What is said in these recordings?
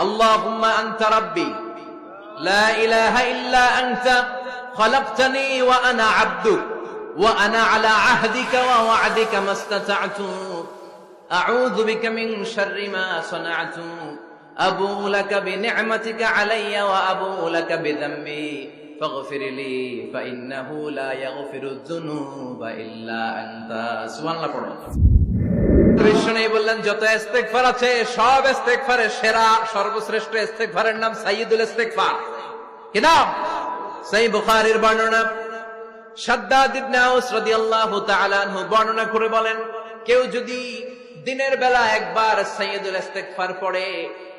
اللهم أنت ربي. لا إله إلا أنت خلقتني وأنا عبدك وأنا على عهدك ووعدك ما استطعت. أعوذ بك من شر ما صنعت. أبو لك بنعمتك علي وأبو لك بذنبي. فاغفر لي فإنه لا يغفر الذنوب إلا أنت. سبحان الله. বললেন, যত আছে, সব সেরা, সর্বশ্রেষ্ঠ নাম কি নাম? সেই বর্ণনা। সাদ্দাদ ইবনে আউস রাদিয়াল্লাহু তাআলা আনহু বর্ণনা করে বলেন, কেউ যদি দিনের বেলা একবার সাইয়দুল ইস্তেগফার পড়ে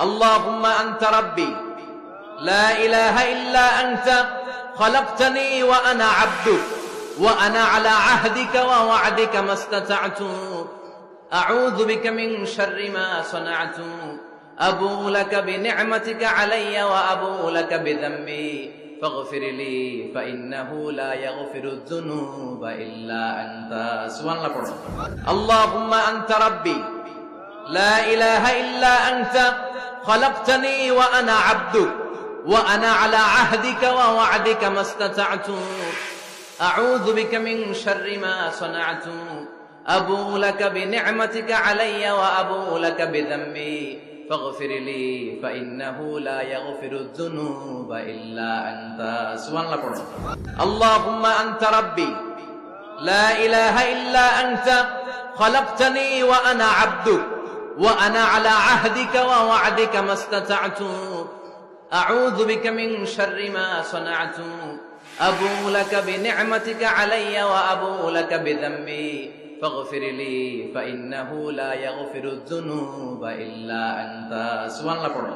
اللهم أنت ربي. لا إله إلا أنت. خلقتني وأنا عبدك. وأنا على عهدك ووعدك ما استطعت. أعوذ بك من شر ما صنعت. أبو لك بنعمتك علي وأبو لك بذنبي. فاغفر لي فإنه لا يغفر الذنوب إلا أنت. سبحان الله. اللهم أنت ربي. لا إله إلا أنت. خلقتني وأنا عبدك وأنا على عهدك ووعدك ما استطعت. أعوذ بك من شر ما صنعت. أبو لك بنعمتك علي وأبو لك بذنبي. فاغفر لي فإنه لا يغفر الذنوب إلا أنت. سبحان الله. اللهم أنت ربي. لا إله إلا أنت. خلقتني وأنا عبدك وأنا على عهدك ووعدك ما استطعت أعوذ بك من شر ما صنعت أبو لك بنعمتك علي وأبو لك بذنبي فاغفر لي فإنه لا يغفر الذنوب إلا أنت سبحان الله পড়ো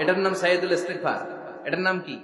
এটার নাম সাইয়্যিদুল ইস্তিগফার এটার নাম কি